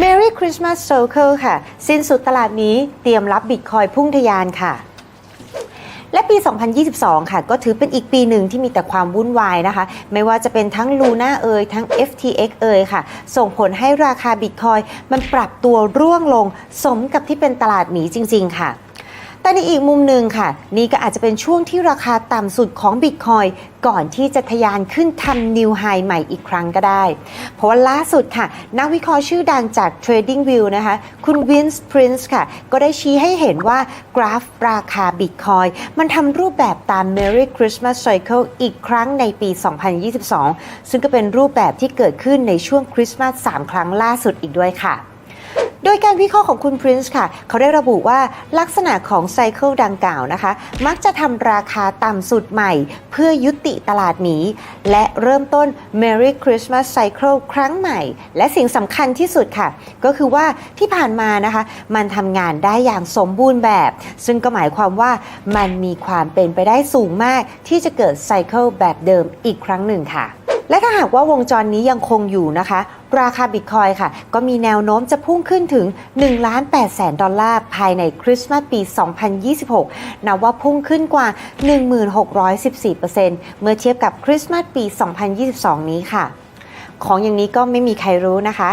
Merry Christmas Circle ค่ะ สิ้นสุดตลาดนี้เตรียมรับบิตคอยพุ่งทะยานค่ะและปี 2022 ค่ะ ก็ถือเป็นอีกปีหนึ่งที่มีแต่ความวุ่นวายนะคะ ไม่ว่าจะเป็นทั้ง Luna เอยทั้ง FTX เอยค่ะ ส่งผลให้ราคาบิตคอยมันปรับตัวร่วงลง สมกับที่เป็นตลาดหมีจริง ๆ ค่ะ แต่ในอีกมุมหนึ่งค่ะ นี่ก็อาจจะเป็นช่วงที่ราคาต่ำสุดของบิตคอยก่อนที่จะทะยานขึ้นทำนิวไฮใหม่อีกครั้งก็ได้ เพราะว่าล่าสุดค่ะ นักวิเคราะห์ชื่อดังจาก Trading View นะคะ คุณวินส์พรินซ์ค่ะ ก็ได้ชี้ให้เห็นว่ากราฟราคาบิตคอยมันทำรูปแบบตาม Merry Christmas Cycle อีกครั้งในปี 2022 ซึ่งก็เป็นรูปแบบที่เกิดขึ้นในช่วงคริสต์มาส3ครั้งล่าสุดอีกด้วยค่ะ โดยการวิเคราะห์ของคุณพรินซ์ค่ะ เขาได้ระบุว่าลักษณะของไซเคิลดังกล่าวนะคะ มักจะทำราคาต่ำสุดใหม่ เพื่อยุติตลาดหมีและเริ่มต้น Merry Christmas Cycle ครั้งใหม่ และสิ่งสำคัญที่สุดค่ะ ก็คือว่าที่ผ่านมานะคะ มันทำงานได้อย่างสมบูรณ์แบบ ซึ่งก็หมายความว่ามันมีความเป็นไปได้สูงมาก ที่จะเกิดไซเคิลแบบเดิมอีกครั้งหนึ่งค่ะ และถ้าหากว่าวงจรนี้ยังคงอยู่นะคะ ราคาบิตคอยค่ะ ก็มีแนวโน้มจะพุ่งขึ้นถึง1ล้าน8แสนดอลลาร์ภายในคริสต์มาสปี 2026 นับว่าพุ่งขึ้นกว่า 1614%เมื่อเทียบกับคริสต์มาสปี 2022 นี้ค่ะ ของอย่างนี้ก็ไม่มีใครรู้นะคะ